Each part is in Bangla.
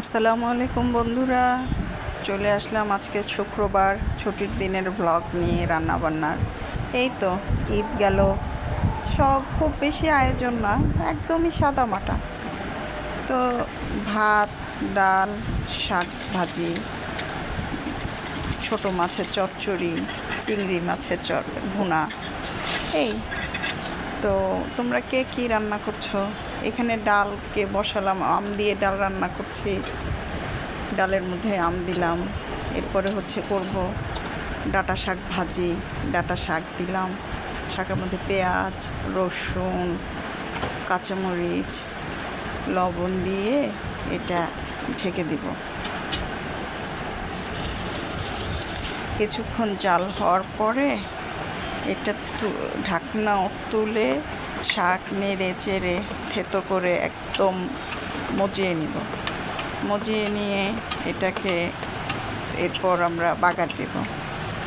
আসসালামু আলাইকুম বন্ধুরা। চলে আসলাম আজকে শুক্রবার ছুটির দিনের ব্লগ নিয়ে রান্নাবান্নার। এই তো, ঈদ গেল। সব খুব বেশি আয়োজন না, একদমই সাদা মাটা তো ভাত, ডাল, শাক ভাজি, ছোট মাছের চচ্চড়ি, চিংড়ি মাছের চর ভুনা। এই তো তোমরা কে কি রান্না করছ? এখানে ডালকে বসালাম, আম দিয়ে ডাল রান্না করছি। ডালের মধ্যে আম দিলাম, এরপরে হচ্ছে করব ডাটা শাক ভাজি। ডাটা শাক দিলাম, শাকের মধ্যে পেঁয়াজ, রসুন, কাঁচামরিচ, লবণ দিয়ে এটা ঢেকে দিব। কিছুক্ষণ জাল হওয়ার পরে এটা ঢাকনা তুলে শাক নেড়ে চেড়ে থেতো করে একদম মজিয়ে নিব। মজিয়ে নিয়ে এটাকে এরপর আমরা বাগার দেব।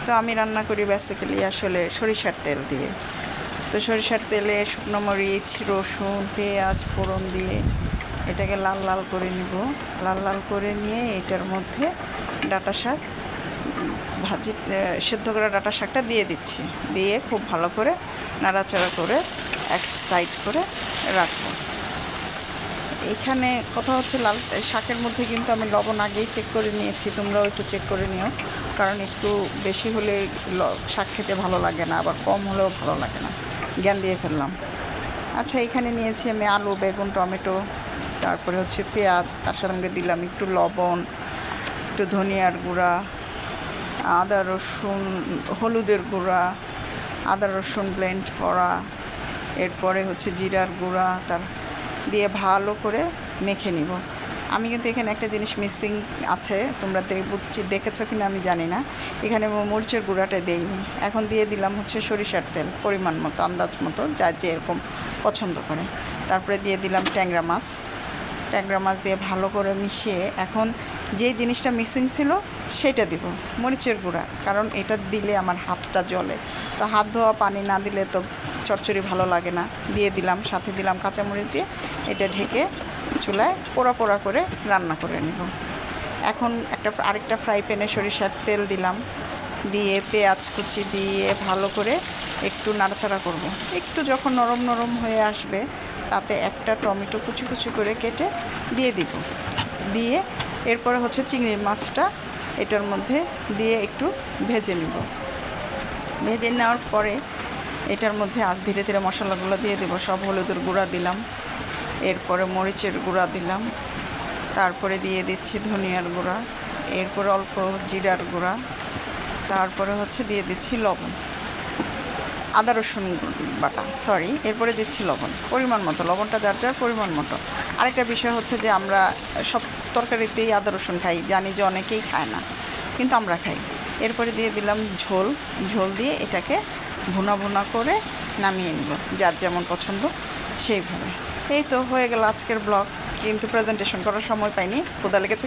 তো আমি রান্না করি বেসিক্যালি আসলে সরিষার তেল দিয়ে। তো সরিষার তেলে শুকনো মরিচ, রসুন, পেঁয়াজ, ফোড়ন দিয়ে এটাকে লাল লাল করে নিব। লাল লাল করে নিয়ে এটার মধ্যে ডাটা শাক ভাজি সেদ্ধ করা ডাটা শাকটা দিয়ে দিচ্ছি। দিয়ে খুব ভালো করে নাড়াচাড়া করে এক সাইড করে রাখব। এখানে কথা হচ্ছে লাল শাকের মধ্যে কিন্তু আমি লবণ আগেই চেক করে নিয়েছি, তোমরাও একটু চেক করে নিও। কারণ একটু বেশি হলে শাক খেতে ভালো লাগে না, আবার কম হলেও ভালো লাগে না। জ্ঞান দিয়ে ফেললাম। আচ্ছা এখানে নিয়েছি আমি আলু, বেগুন, টমেটো, তারপরে হচ্ছে পেঁয়াজ, তার সঙ্গে দিলাম একটু লবণ, একটু ধনিয়ার গুঁড়া আদা, রসুন, হলুদের গুঁড়া, আদা, রসুন ব্লেন্ড করা, এরপরে হচ্ছে জিরার গুঁড়া, তার দিয়ে ভালো করে মেখে নিব। আমি কিন্তু এখানে একটা জিনিস মিসিং আছে, তোমরা বুঝছি দেখেছ কিনা আমি জানি না। এখানে মরিচের গুঁড়াটা দেইনি। এখন দিয়ে দিলাম হচ্ছে সরিষার তেল, পরিমাণ মতো, আন্দাজ মতো, যা যে এরকম পছন্দ করে। তারপরে দিয়ে দিলাম ট্যাংরা মাছ। ট্যাংরা মাছ দিয়ে ভালো করে মিশিয়ে এখন যে জিনিসটা মিসিং ছিল, সেটা দিব। মরিচের গুঁড়া, কারণ এটা দিলে আমার হাতটা জ্বলে। তো হাত ধোয়া, পানি না দিলে তো চচ্চড়ি ভালো লাগে না। দিয়ে দিলাম, সাথে দিলাম কাঁচামরিচ দিয়ে, এটা ঢেকে চুলায় পোড়া পোড়া করে রান্না করে নেব। এখন একটা আরেকটা ফ্রাই প্যানে সরিষার তেল দিলাম। দিয়ে পেঁয়াজ কুচি দিয়ে ভালো করে একটু নাড়াচাড়া করব। একটু যখন নরম নরম হয়ে আসবে, তাতে একটা টমেটো কুচি কুচি করে কেটে দিয়ে দিব। দিয়ে এরপরে হচ্ছে চিংড়ি মাছটা এটার মধ্যে দিয়ে একটু ভেজে নিব। ভেজে নেওয়ার পরে এটার মধ্যে আজ ধীরে ধীরে মশলাগুলো দিয়ে দেবো। সব হলুদের গুঁড়া দিলাম, এরপরে মরিচের গুঁড়া দিলাম, তারপরে দিয়ে দিচ্ছি ধনিয়ার গুঁড়া, এরপরে অল্প জিরার গুঁড়া, তারপরে হচ্ছে দিয়ে দিচ্ছি লবণ, আদা রসুন বাটা সরি এরপরে দিচ্ছি লবণ, পরিমাণ মতো, লবণটা যার যার পরিমাণ মতো। আরেকটা বিষয় হচ্ছে যে আমরা সব তরকারিতেই আদা রসুন খাই। জানি যে অনেকেই খায় না, কিন্তু আমরা খাই। এরপরে দিয়ে দিলাম ঝোল। ঝোল দিয়ে এটাকে ভুনা ভুনা করে নামিয়ে নিব, যার যেমন পছন্দ সেইভাবে। এই তো হয়ে গেল আজকের ব্লগ। কিন্তু প্রেজেন্টেশন করার সময় পাইনি। কোদা লেগেছে